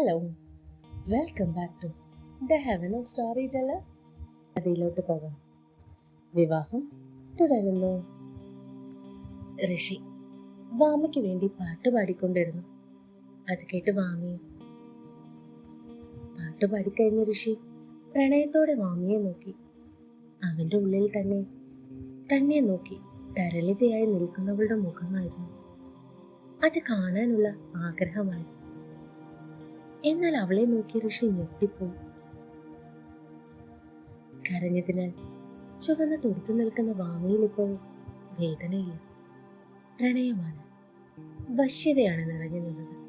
Hello welcome back to the heaven of story teller അതിലോട്ട് പോകാം. വിവാഹം തുടരുന്നു. ഋഷി വാമയ്ക്ക് വേണ്ടി പാട്ട് പാടിക്കൊണ്ടിരുന്നു. അത് കേട്ട് വാമിയും പാട്ട് പാടിക്കഴിഞ്ഞ ഋഷി പ്രണയത്തോടെ വാമിയെ നോക്കി. അവന്റെ ഉള്ളിൽ തന്നെ തന്നെ നോക്കി തരളിതയായി നിൽക്കുന്നവളുടെ മുഖമായിരുന്നു. അത് കാണാനുള്ള ആഗ്രഹമായിരുന്നു. എന്നാൽ അവളെ നോക്കി ഋഷി ഞെട്ടിപ്പോയി. കരഞ്ഞതിനാൽ ചുവന്ന തൊടുത്തു നിൽക്കുന്ന വാങ്ങിയിൽ ഇപ്പോൾ വേദനയില്ല. പ്രണയമാണ്. വശ്യതയാണ് നിറഞ്ഞു നിന്നത്.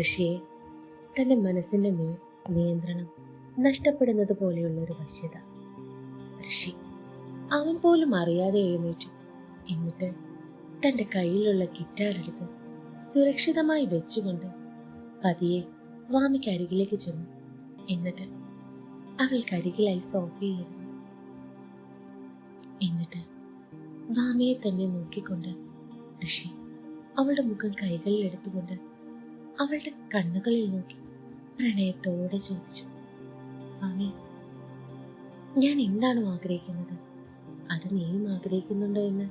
ഋഷിയെ തന്റെ മനസ്സിന്റെ നിയ- നിയന്ത്രണം നഷ്ടപ്പെടുന്നത് പോലെയുള്ള ഒരു വശ്യത. ഋഷി അവൻ പോലും അറിയാതെ എഴുന്നേറ്റു. എന്നിട്ട് തന്റെ കയ്യിലുള്ള ഗിറ്റാർ സുരക്ഷിതമായി വെച്ചുകൊണ്ട് പതിയെ വാമിക്ക് അരികിലേക്ക് ചെന്നു. എന്നിട്ട് അവൾക്കരികിലായി സോഫയിലിരുന്നു. എന്നിട്ട് വാമിയെ തന്നെ നോക്കിക്കൊണ്ട് ഋഷി അവളുടെ മുഖം കൈകളിൽ എടുത്തുകൊണ്ട് അവളുടെ കണ്ണുകളിൽ നോക്കി പ്രണയത്തോടെ ചോദിച്ചു. വാമി ഞാൻ എന്താണോ ആഗ്രഹിക്കുന്നത്? അത് നീയും ആഗ്രഹിക്കുന്നുണ്ടോ എന്ന്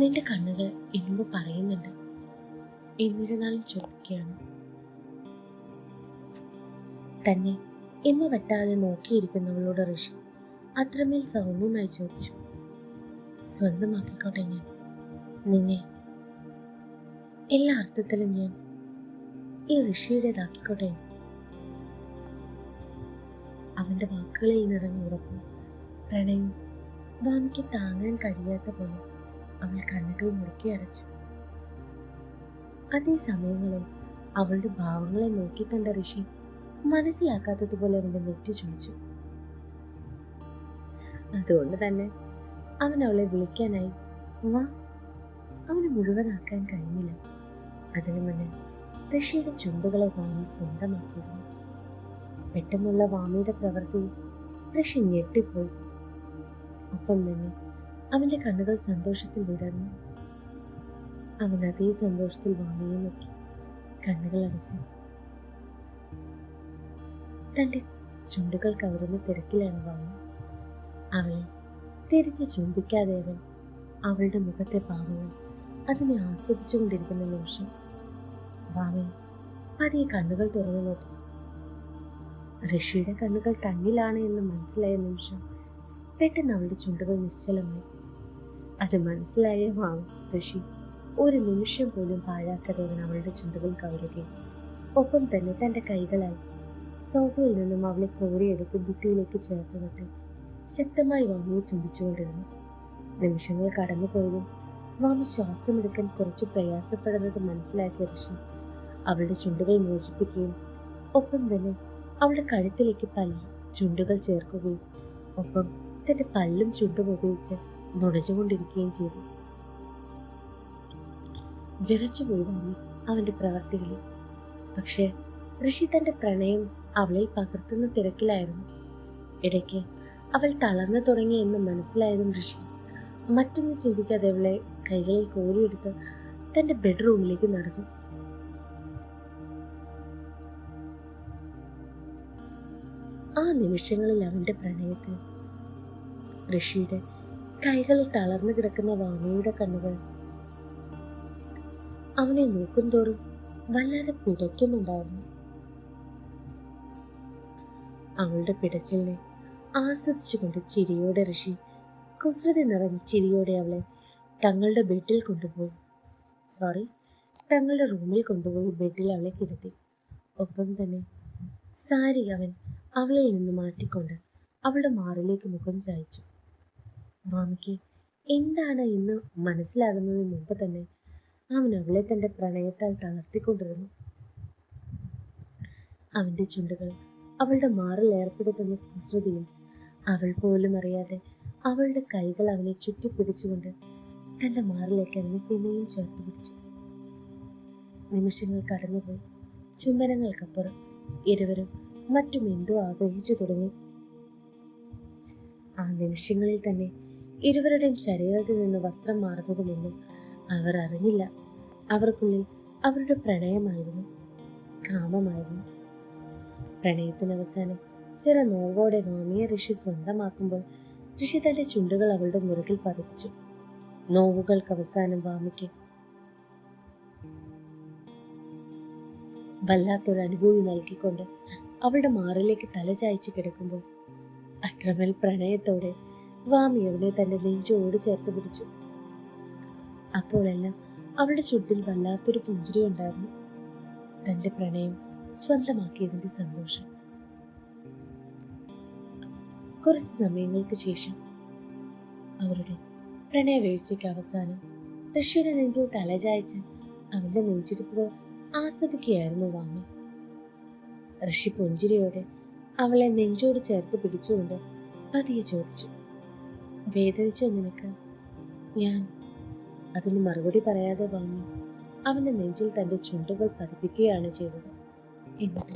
നിന്റെ കണ്ണുകൾ എന്നോട് പറയുന്നുണ്ട്. എന്നിരുന്നാലും ചോദിക്കുകയാണ്. തന്നെ ഇമ്മ വെട്ടാതെ നോക്കിയിരിക്കുന്നവളോട് ഋഷി അത്രമേൽ സൗമ്യമായി ചോദിച്ചു. സ്വന്തമാക്കിക്കോട്ടെ ഞാൻ. നിന്നെ. എല്ലാ അർത്ഥത്തിലും ഞാൻ ഈ ഋഷിയുടേതാക്കിക്കോട്ടെ. അവന്റെ വാക്കുകളിൽ നിറഞ്ഞ ഉറപ്പും പ്രണയവും വാമിക്ക് താങ്ങാൻ കഴിയാത്ത പോലെ അവൾ കണ്ണുകൾ മുറുക്കി അടച്ചു അതേ സമയങ്ങളിൽ അവളുടെ ഭാവങ്ങളെ നോക്കിക്കണ്ട ഋഷി മനസ്സിലാക്കാത്തതുപോലെ അവന്റെ നെറ്റി ചുളിച്ചു. അതുകൊണ്ട് തന്നെ അവൻ അവളെ വിളിക്കാനായി വാ അവന് മുഴുവനാക്കാൻ കഴിഞ്ഞില്ല. അതിനു മുന്നേ ഋഷിയുടെ ചുണ്ടുകളെ വാമി സ്വന്തമാക്കിയിരുന്നു. പെട്ടെന്നുള്ള വാമിയുടെ പ്രവൃത്തി ഋഷി ഞെട്ടിപ്പോയി. ഒപ്പം തന്നെ അവന്റെ കണ്ണുകൾ സന്തോഷത്തിൽ വിടർന്നു. അവൻ അതേ സന്തോഷത്തിൽ വാമിയെ നോക്കി കണ്ണുകൾ അടച്ചു തന്റെ ചുണ്ടുകൾ കവരുന്ന തിരക്കിലാണ് വന്നു അവളെ തിരിച്ച് ചുംബിക്കാതെ അവൻ അവളുടെ മുഖത്തെ പാവങ്ങൾ അതിനെ ആസ്വദിച്ചുകൊണ്ടിരിക്കുന്ന നിമിഷം വാമി പതിയെ കണ്ണുകൾ തുറന്നു നോക്കി. ഋഷിയുടെ കണ്ണുകൾ തന്നിലാണ് എന്ന് മനസ്സിലായ നിമിഷം പെട്ടെന്ന് അവളുടെ ചുണ്ടുകൾ നിശ്ചലമായി. അത് മനസ്സിലായ വാമി ഋഷി ഒരു നിമിഷം പോലും പാഴാക്കാതെ അവൻ അവളുടെ ചുണ്ടുകൾ കവരുകയും ഒപ്പം തന്നെ തന്റെ കൈകളാൽ സോഫയിൽ നിന്നും അവളെ കോരിയെടുത്ത് ഭിത്തിയിലേക്ക് ചേർത്ത് ശക്തമായി വാമിയെ ചുംബിച്ചുകൊണ്ടിരുന്നു. നിമിഷങ്ങൾ കടന്നുപോയതും വാമി ശ്വാസമെടുക്കാൻ കുറച്ച് പ്രയാസപ്പെടുന്നത് മനസ്സിലാക്കിയ ഋഷി അവളുടെ ചുണ്ടുകൾ മോചിപ്പിക്കുകയും ഒപ്പം തന്നെ അവളുടെ കഴുത്തിലേക്ക് പല്ല് ചുണ്ടുകൾ ചേർക്കുകയും ഒപ്പം തന്റെ പല്ലും ചുണ്ടും ഉപയോഗിച്ച് നുണഞ്ഞുകൊണ്ടിരിക്കുകയും ചെയ്തു. വിറച്ചുപോയി വാമി അവന്റെ പ്രവർത്തികളിൽ. പക്ഷേ ഋഷി തന്റെ പ്രണയം അവളിൽ പകർത്തുന്ന തിരക്കിലായിരുന്നു. ഇടയ്ക്ക് അവൾ തളർന്നു തുടങ്ങി എന്ന് മനസ്സിലായതും ഋഷി. മറ്റൊന്ന് ചിന്തിക്കാതെ അവളെ കൈകളിൽ കോരിയെടുത്ത് തന്റെ ബെഡ്റൂമിലേക്ക് നടന്നു. ആ നിമിഷങ്ങളിൽ അവന്റെ പ്രണയത്തിൽ ഋഷിയുടെ കൈകളിൽ തളർന്നു കിടക്കുന്ന വാമിയുടെ കണ്ണുകൾ അവനെ നോക്കുംതോറും വല്ലാതെ പിടയ്ക്കുന്നുണ്ടായിരുന്നു അവളുടെ പിടച്ചിലിനെ ആസ്വദിച്ചുകൊണ്ട് ചിരിയോടെ ഋഷി കുസൃതി നിറഞ്ഞ ചിരിയോടെ അവളെ തങ്ങളുടെ ബെഡിൽ കൊണ്ടുപോയി. സോറി തങ്ങളുടെ റൂമിൽ കൊണ്ടുപോയി ബെഡിൽ അവളെ കിടത്തി. ഒപ്പം തന്നെ സാരി അവൻ അവളിൽ നിന്ന് മാറ്റിക്കൊണ്ട് അവളുടെ മാറിലേക്ക് മുഖം ചായച്ചു. വാമിക്ക് എന്താണ് എന്ന് മനസ്സിലാകുന്നതിന് മുമ്പ് തന്നെ അവൻ അവളെ തന്റെ പ്രണയത്താൽ തളർത്തിക്കൊണ്ടിരുന്നു. അവന്റെ ചുണ്ടുകൾ അവളുടെ മാറിൽ ഏർപ്പെടുത്തുന്ന കുസൃതിയും അവൾ പോലും അറിയാതെ അവളുടെ കൈകൾ അവനെ ചുറ്റിപ്പിടിച്ചുകൊണ്ട് തന്റെ മാറിലേക്ക് അവനെ പിന്നെയും ചേർത്ത് പിടിച്ചു. നിമിഷങ്ങൾ കടന്നുപോയി. ചുംബനങ്ങൾക്കപ്പുറം ഇരുവരും മറ്റും എന്തോ ആഗ്രഹിച്ചു തുടങ്ങി. ആ നിമിഷങ്ങളിൽ തന്നെ ഇരുവരുടെയും ശരീരത്തിൽ നിന്ന് വസ്ത്രം മാറുന്നതുമൊന്നും അവർ അറിഞ്ഞില്ല. അവർക്കുള്ളിൽ അവരുടെ പ്രണയമായിരുന്നു കാമമായിരുന്നു. പ്രണയത്തിന് അവസാനം ചില നോവോടെ വാമിയെ ഋഷി സ്വന്തമാക്കുമ്പോൾ ഋഷി തന്റെ ചുണ്ടുകൾ അവളുടെ മുറുകിൽ പതിപ്പിച്ചു. നോവുകൾക്ക് അവസാനം വാമിക്ക്. വല്ലാത്തൊരു അനുഭൂതി നൽകിക്കൊണ്ട് അവളുടെ മാറിലേക്ക് തല ചായച്ച് കിടക്കുമ്പോൾ അത്രമേൽ പ്രണയത്തോടെ വാമി അവനെ തന്റെ നെഞ്ചോട് ചേർത്ത് പിടിച്ചു. അപ്പോഴെല്ലാം അവളുടെ ചുട്ടിൽ വല്ലാത്തൊരു പുഞ്ചിരി ഉണ്ടായിരുന്നു. തന്റെ പ്രണയം സ്വന്തമാക്കിയതിന്റെ സന്തോഷം. കുറച്ച് സമയങ്ങൾക്ക് ശേഷം അവരുടെ പ്രണയവീഴ്ചയ്ക്ക് അവസാനം ഋഷിയുടെ നെഞ്ചിൽ തലചായ്ച്ച് അവന്റെ നെഞ്ചിടിപ്പുകൾ ആസ്വദിക്കുകയായിരുന്നു വാമി. ഋഷി പുഞ്ചിരിയോടെ അവളെ നെഞ്ചോട് ചേർത്ത് പിടിച്ചുകൊണ്ട് പതിയെ ചോദിച്ചു വേദനിച്ചോ നിനക്ക്? ഞാൻ അതിന് മറുപടി പറയാതെ വാങ്ങി അവന്റെ നെഞ്ചിൽ തന്റെ ചുണ്ടുകൾ പതിപ്പിക്കുകയാണ് ചെയ്തത്. എന്നിട്ട്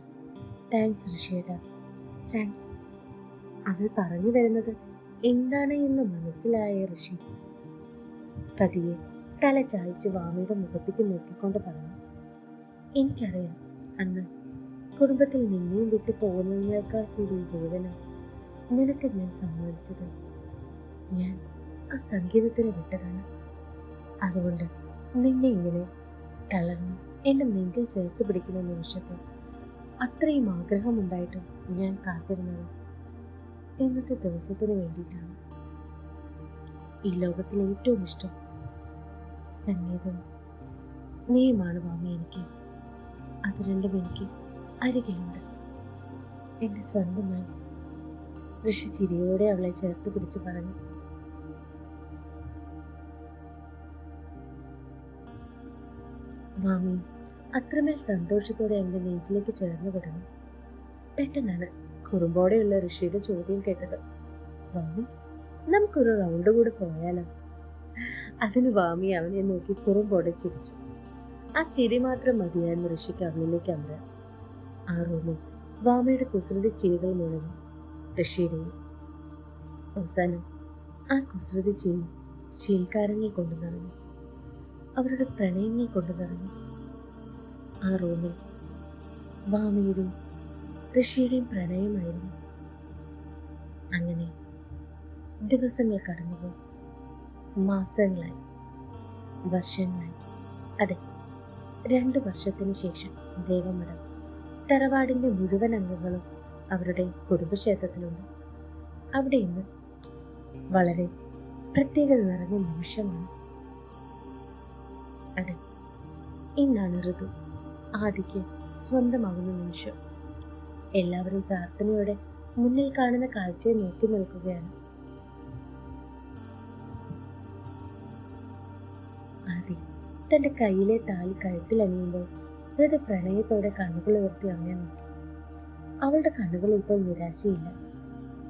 താങ്ക്സ് ഋഷിയേട്ടാ. താങ്ക്സ് അവൾ പറഞ്ഞു വരുന്നത് എന്താണ് എന്ന് മനസ്സിലായ ഋഷി. പതിയെ തല ചായച്ച് വാമിയുടെ മുഖത്തേക്ക് നോക്കിക്കൊണ്ട് പറഞ്ഞു എനിക്കറിയാം അന്ന് കുടുംബത്തിൽ നിന്നെയും വിട്ടു പോകുന്നതിനേക്കാൾ കൂടി വേദന നിനക്ക് ഞാൻ സമ്മതിച്ചത് ഞാൻ ആ സംഗീതത്തിന് വിട്ടതാണ്. അതുകൊണ്ട് നിന്നെ ഇങ്ങനെ തളർന്ന് എന്റെ നെഞ്ചിൽ ചേർത്ത് പിടിക്കുന്ന നിമിഷത്തിൽ അത്രയും ആഗ്രഹമുണ്ടായിട്ടും ഞാൻ കാത്തിരുന്നത് ഇന്നത്തെ ദിവസത്തിന് വേണ്ടിയിട്ടാണ്. ഈ ലോകത്തിലെ ഏറ്റവും ഇഷ്ടം സംഗീതവും. നീയുമാണ് വാമി എനിക്ക്. അത് രണ്ടും എനിക്ക് അരികിലുണ്ട്. എന്റെ സ്വന്തമായി ഋഷി ചിരിയോടെ അവളെ ചേർത്ത് പിടിച്ച് പറഞ്ഞു. വാമി അത്രമേൽ സന്തോഷത്തോടെ എന്റെ നെഞ്ചിലേക്ക് ചേർന്നു കിടന്നു. പെട്ടെന്നാണ് കുറുമ്പോടെയുള്ള ഋഷിയുടെ ചോദ്യം കേട്ടത്. വാമി നമുക്കൊരു റൗണ്ട് കൂടെ പോയാലോ? അതിന് വാമി അവനെ നോക്കി കുറുമ്പോടെ ചിരിച്ചു. ആ ചിരി മാത്രം മതിയായിരുന്നു ഋഷിക്ക് അവനിലേക്ക് അമരാൻ. ആ റൂമിൽ വാമയുടെ കുസൃതി ചിരികൾ മുഴുവൻ ഋഷിയുടെയും അവസാനം ആ കുസൃതി ചിരി ശീൽക്കാരങ്ങൾ കൊണ്ടു നിറഞ്ഞു. അവരുടെ പ്രണയങ്ങൾ കൊണ്ടു ആ റൂമിൽ വാമിയുടെയും ഋഷിയുടെയും പ്രണയമായിരുന്നു. അങ്ങനെ ദിവസങ്ങൾ കടന്നുപോയി. മാസങ്ങളായി വർഷങ്ങളായി. അതെ രണ്ട് വർഷത്തിന് ശേഷം ദേവമഠം തറവാടിന്റെ മുഴുവൻ അംഗങ്ങളും അവരുടെ കുടുംബക്ഷേത്രത്തിലുണ്ട്. അവിടെ ഇന്ന് വളരെ പ്രത്യേകത നിറഞ്ഞ നിമിഷമാണ്. അതെ ഇന്നാണ് ഋതു ആദിക്ക് സ്വന്തമാകുന്ന നിമിഷം. എല്ലാവരും പ്രാർത്ഥനയോടെ മുന്നിൽ കാണുന്ന കാഴ്ചയെ നോക്കി നിൽക്കുകയാണ്. ആദി തന്റെ കയ്യിലെ താലി കഴുത്തിൽ അണിയുമ്പോൾ ഋതു പ്രണയത്തോടെ കണ്ണുകൾ ഉയർത്തി അമ്മയെ നോക്കി. അവളുടെ കണ്ണുകൾ ഇപ്പോൾ നിരാശയില്ല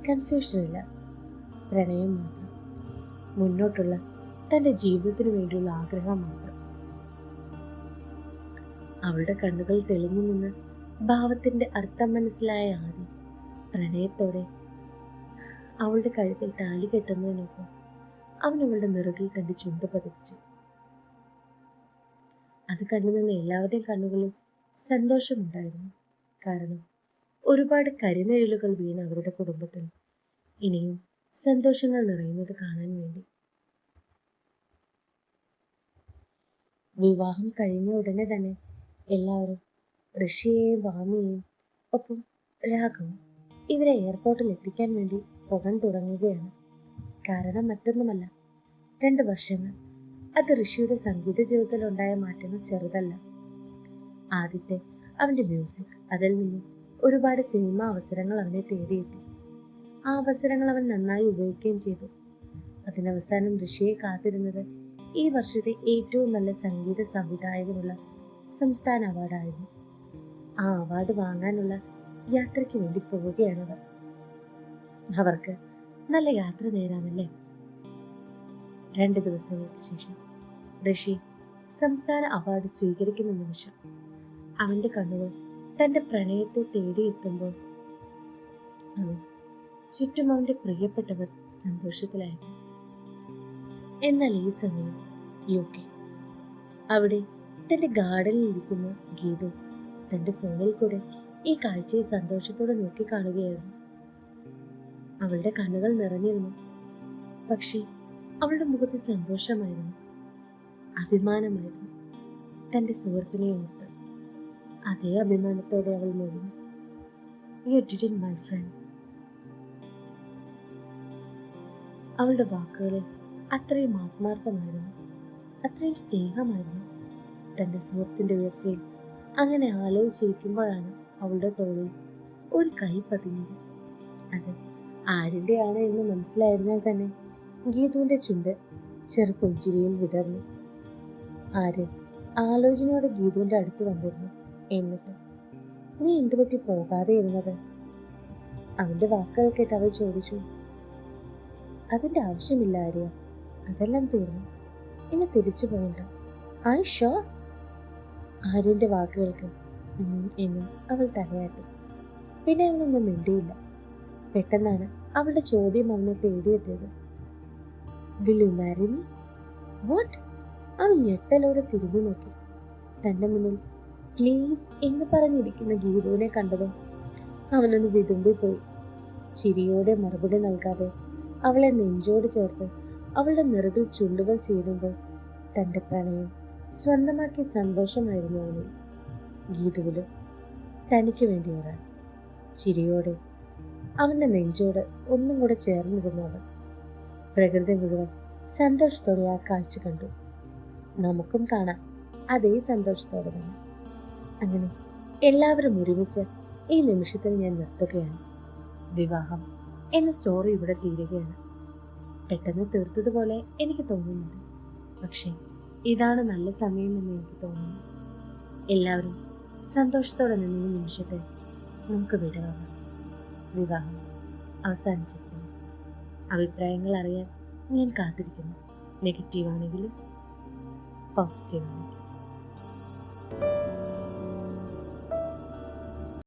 കൺഫ്യൂഷനില്ല പ്രണയം മാത്രം. മുന്നോട്ടുള്ള തന്റെ ജീവിതത്തിനു വേണ്ടിയുള്ള ആഗ്രഹം മാത്രം. അവളുടെ കണ്ണുകൾ തെളിഞ്ഞു നിന്ന് ഭാവത്തിന്റെ അർത്ഥം മനസ്സിലായ ആദ്യം പ്രണയത്തോടെ അവളുടെ കഴുത്തിൽ താലി കെട്ടുന്നതിനൊപ്പം അവൻ അവളുടെ നിറകിൽ തന്റെ ചുണ്ട് പതിപ്പിച്ചു. അത് കണ്ടുനിന്ന എല്ലാവരുടെയും കണ്ണുകളിൽ സന്തോഷമുണ്ടായിരുന്നു. കാരണം ഒരുപാട് കരിനിഴലുകൾ വീണ അവരുടെ കുടുംബത്തിൽ ഇനിയും സന്തോഷങ്ങൾ നിറയുന്നത് കാണാൻ വേണ്ടി. വിവാഹം കഴിഞ്ഞ ഉടനെ തന്നെ എല്ലാവരും ഋഷിയെയും ഭാമിയെയും ഒപ്പം രാഘവും ഇവരെ എയർപോർട്ടിൽ എത്തിക്കാൻ വേണ്ടി പോകാൻ തുടങ്ങുകയാണ്. കാരണം മറ്റൊന്നുമല്ല. രണ്ട് വർഷങ്ങൾ അത് ഋഷിയുടെ സംഗീത ജീവിതത്തിൽ ഉണ്ടായ മാറ്റങ്ങൾ ചെറുതല്ല. ആദ്യത്തെ അവന്റെ മ്യൂസിക് അതിൽ നിന്നും ഒരുപാട് സിനിമ അവസരങ്ങൾ അവനെ തേടിയെത്തി. ആ അവസരങ്ങൾ അവൻ നന്നായി ഉപയോഗിക്കുകയും ചെയ്തു. അതിനവസാനം ഋഷിയെ കാത്തിരുന്നത് ഈ വർഷത്തെ ഏറ്റവും നല്ല സംഗീത സംവിധായകനുള്ള സംസ്ഥാന അവാർഡായിരുന്നു. ആ അവാർഡ് വാങ്ങാനുള്ള യാത്രയ്ക്ക് വേണ്ടി പോവുകയാണവർ. അവർക്ക് നല്ല യാത്ര നേരാമല്ലേ? രണ്ട് ദിവസങ്ങൾക്ക് ശേഷം ഋഷി സംസ്ഥാന അവാർഡ് സ്വീകരിക്കുന്ന നിമിഷം അവന്റെ കണ്ണുകൾ തന്റെ പ്രണയത്തെ തേടിയെത്തുമ്പോൾ അവൻ ചുറ്റും അവന്റെ പ്രിയപ്പെട്ടവർ സന്തോഷത്തിലായിരുന്നു. എന്നാൽ ഈ സമയം യു കെ അവിടെ തന്റെ ഗാർഡനിൽ ഇരിക്കുന്ന ഗീതു തന്റെ ഫോണിൽ കൂടെ ഈ കാഴ്ചയെ സന്തോഷത്തോടെ നോക്കിക്കാണുകയായിരുന്നു. അവളുടെ കണ്ണുകൾ നിറഞ്ഞിരുന്നു. പക്ഷേ അവളുടെ മുഖത്ത് സന്തോഷമായിരുന്നു. അഭിമാനമായിരുന്നു തന്റെ സുഹൃത്തിനെ ഓർത്ത്. അതേ അഭിമാനത്തോടെ അവൾ മുഴുവൻ മൈ ഫ്രണ്ട് അവളുടെ വാക്കുകളിൽ അത്രയും ആത്മാർത്ഥമായിരുന്നു. അത്രയും സ്നേഹമായിരുന്നു. തന്റെ സുഹൃത്തിന്റെ ഉയർച്ചയിൽ അങ്ങനെ ആലോചിച്ചിരിക്കുമ്പോഴാണ് അവളുടെ തോളിൽ ഒരു കൈ പതിഞ്ഞത്. അത് ആരുടെയാണ് എന്ന് മനസ്സിലായിരുന്നാൽ തന്നെ ഗീതുവിന്റെ ചുണ്ട് ചെറുപുഞ്ചിരിയിൽ വിടർന്നു. ആര്യൻ ആലോചനയോടെ ഗീതുവിന്റെ അടുത്ത് വന്നിരുന്നു. എന്നിട്ട് നീ എന്തുപറ്റി പോകാതെ ഇരുന്നത്? അവന്റെ വാക്കുകൾ കേട്ട് അവൾ ചോദിച്ചു. അതിന്റെ ആവശ്യമില്ല ആര്യ. അതെല്ലാം തീർന്നു. ഇനി തിരിച്ചു പോകണ്ട. ഐ ഷോ ആര്യന്റെ വാക്കുകൾക്ക് എന്ന് അവൾ തലയാട്ടി. പിന്നെ അവനൊന്നും മിണ്ടിയില്ല. പെട്ടെന്നാണ് അവളുടെ ചോദ്യം അവനെ തേടിയെത്തിയത്. Will you marry me what അവൻ ഞെട്ടലോടെ തിരിഞ്ഞു നോക്കി. തന്റെ മുന്നിൽ പ്ലീസ് എന്ന് പറഞ്ഞിരിക്കുന്ന ഗീതുവിനെ കണ്ടതും അവനൊന്ന് വിതുമ്പിപ്പോയി. ചിരിയോടെ മറുപടി നൽകാതെ അവളെ നെഞ്ചോട് ചേർത്ത് അവളുടെ നിറകിൽ ചുണ്ടുകൾ ചേരുമ്പോൾ തന്റെ പ്രണയം സ്വന്തമാക്കിയ സന്തോഷമായിരുന്നു അവന്. ഗീതുവിലും തനിക്ക് വേണ്ടി ഒരാൾ ചിരിയോടെ അവന്റെ നെഞ്ചോട് ഒന്നും കൂടെ ചേർന്നിരുന്നു അവൻ. പ്രകൃതി മുഴുവൻ സന്തോഷത്തോടെ ആ കാഴ്ച കണ്ടു. നമുക്കും കാണാം. അതേ സന്തോഷത്തോടെ തന്നെ. അങ്ങനെ എല്ലാവരും ഒരുമിച്ച് ഈ നിമിഷത്തിൽ ഞാൻ നിർത്തുകയാണ്. വിവാഹം എന്ന സ്റ്റോറി ഇവിടെ തീരുകയാണ്. പെട്ടെന്ന് തീർത്തതുപോലെ എനിക്ക് തോന്നുന്നുണ്ട്. പക്ഷേ ഇതാണ് നല്ല സമയമെന്ന് എനിക്ക് തോന്നുന്നു. എല്ലാവരും സന്തോഷത്തോടെ നിന്ന നിമിഷത്തെ നമുക്ക് വിടവാങ്ങാം. വിവാഹം അവസാനിച്ചിരിക്കുന്നു. അഭിപ്രായങ്ങൾ അറിയാൻ ഞാൻ കാത്തിരിക്കുന്നു. നെഗറ്റീവ് ആണെങ്കിലും പോസിറ്റീവ് ആണെങ്കിലും